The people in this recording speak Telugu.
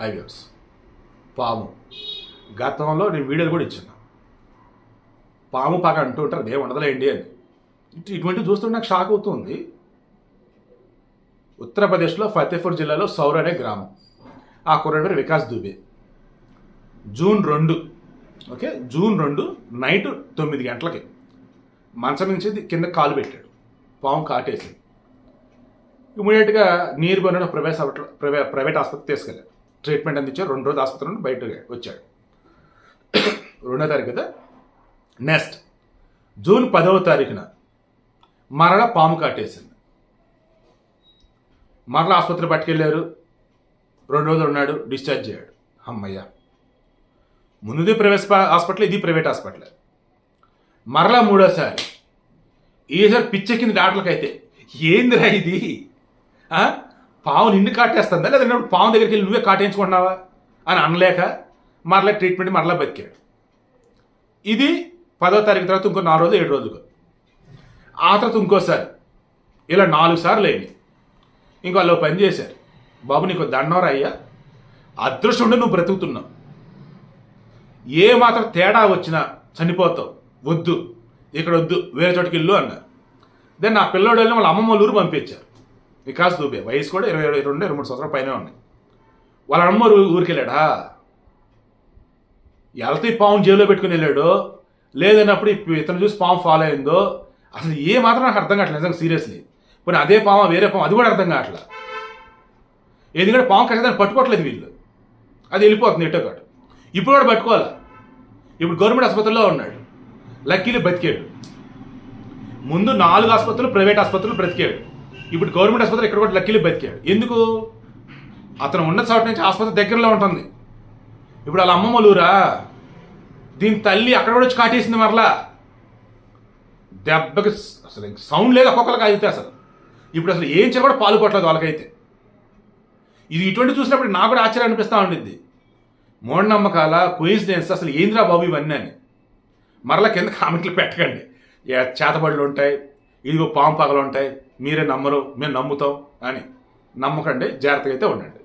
హైవేస్. పాము. గతంలో నేను వీడియోలు కూడా ఇచ్చిన. పాము పాక అంటూ ఉంటారు అదే ఉండదులేండి అని. ఇటు- ఇటువంటివి చూస్తుంటే నాకు షాక్ అవుతుంది. ఉత్తరప్రదేశ్లో ఫతేపూర్ జిల్లాలో సౌర్ అనే గ్రామం. ఆ కుర్రాడి పేరు వికాస్ దుబే. జూన్ రెండు ఓకే? జూన్ రెండు నైట్ తొమ్మిది గంటలకి. మంచం నుంచి కింద కాలు పెట్టాడు. పాము కాటేసి ఇమీడియట్గా నీరు బొన్న ప్రవేశ ప్రైవేట్ ప్రైవేట్ ఆసుపత్రికి తీసుకెళ్ళాడు. ట్రీట్మెంట్ అందించారు. రెండు రోజులు ఆసుపత్రి నుండి బయట వచ్చాడు రెండో తారీఖు కదా? నెక్స్ట్. జూన్ పదవ తారీఖున మరల పాము కాటేసింది. మరల ఆసుపత్రి పట్టుకెళ్ళారు. రెండు రోజులు ఉన్నాడు. డిశ్చార్జ్ అయ్యాడు అమ్మయ్య. ముందుది ప్రైవేట్ హాస్పిటల్ ఇది ప్రైవేట్ హాస్పిటల్. మరలా మూడోసారి. ఈసారి పిచ్చెక్కింది డాక్టర్లకైతే. అయితే ఏందిరా ఇది? పావు నిన్ను కాటేస్తుందా? లేదా నువ్వు దగ్గరికి వెళ్ళి నువ్వే కాటేయించుకుంటున్నావా? అని అనలేక మరలా ట్రీట్మెంట్ మరలా బతికాడు. ఇది పదో తారీఖు తర్వాత ఇంకో నాలుగు రోజులు ఏడు రోజులు ఆ తర్వాత ఇంకోసారి. ఇలా నాలుగు సార్లు అయింది. ఇంకో వాళ్ళు పని చేశారు. బాబు నీకు దండవరా అయ్యా? అదృష్టం నువ్వు బ్రతుకుతున్నావు. ఏ మాత్రం తేడా వచ్చినా చనిపోతావు. వద్దు. ఇక్కడ వద్దు. వేరే చోటికి వెళ్ళు అన్నారు. దెన్ నా పిల్లోడు వెళ్ళి వాళ్ళ అమ్మమ్మ వాళ్ళ ఊరు పంపించారు. వికాస్ దూబే వయసు కూడా ఇరవై రెండు ఇరవై మూడు సంవత్సరాల పైన ఉన్నాయి వాళ్ళ అమ్మ ఊరికెళ్ళాడా? ఊరికి వెళ్ళాడా ఈ పాము జైల్లో పెట్టుకుని వెళ్ళాడో. లేదన్నప్పుడు ఇతను చూసి పాము ఫాలో అయిందో? అసలు ఏ మాత్రం నాకు అర్థం కావట్లేదు నిజంగా సీరియస్లీ. పోనీ అదే పాము వేరే పాము? అది కూడా అర్థం కావట్లేదు ఎందుకంటే పాము ఖచ్చితంగా పట్టుకోవట్లేదు వీళ్ళు. అది వెళ్ళిపోతుంది ఎటో కాటు ఇప్పుడు కూడా పట్టుకోవాలి? ఇప్పుడు గవర్నమెంట్ ఆసుపత్రిలో ఉన్నాడు. లక్కీలు బతికాడు ముందు నాలుగు ఆసుపత్రులు ప్రైవేట్ ఆసుపత్రులు బ్రతికాడు. ఇప్పుడు గవర్నమెంట్ ఆసుపత్రి ఇక్కడ కూడా లక్కీలు బతికాడు. ఎందుకు? అతను ఉన్న చోట నుంచి ఆసుపత్రి దగ్గరలో ఉంటుంది. ఇప్పుడు వాళ్ళ అమ్మమ్మలురా దీని తల్లి అక్కడ కూడా వచ్చి కాటేసింది మరలా. దెబ్బకి అసలు సౌండ్ లేదు ఒక్కొక్కరికి అయితే అసలు. ఇప్పుడు అసలు ఏం చేయాలి కూడా పాలు పట్టలేదు వాళ్ళకైతే. ఇది ఇటువంటి చూసినప్పుడు నాకు కూడా ఆశ్చర్యం అనిపిస్తూ ఉండిద్ది. మూఢనమ్మకాల కోయిన్సిడెన్స్ అసలు ఏందిరా బాబు ఇవన్నీ అని. మరలా కింద కామెంట్లు పెట్టకండి. చేతబడులు ఉంటాయి ఇదిగో పాము పగలు ఉంటాయి మీరే నమ్మరు మేము నమ్ముతాం అని నమ్మకండి జాగ్రత్తగా అయితే ఉండండి.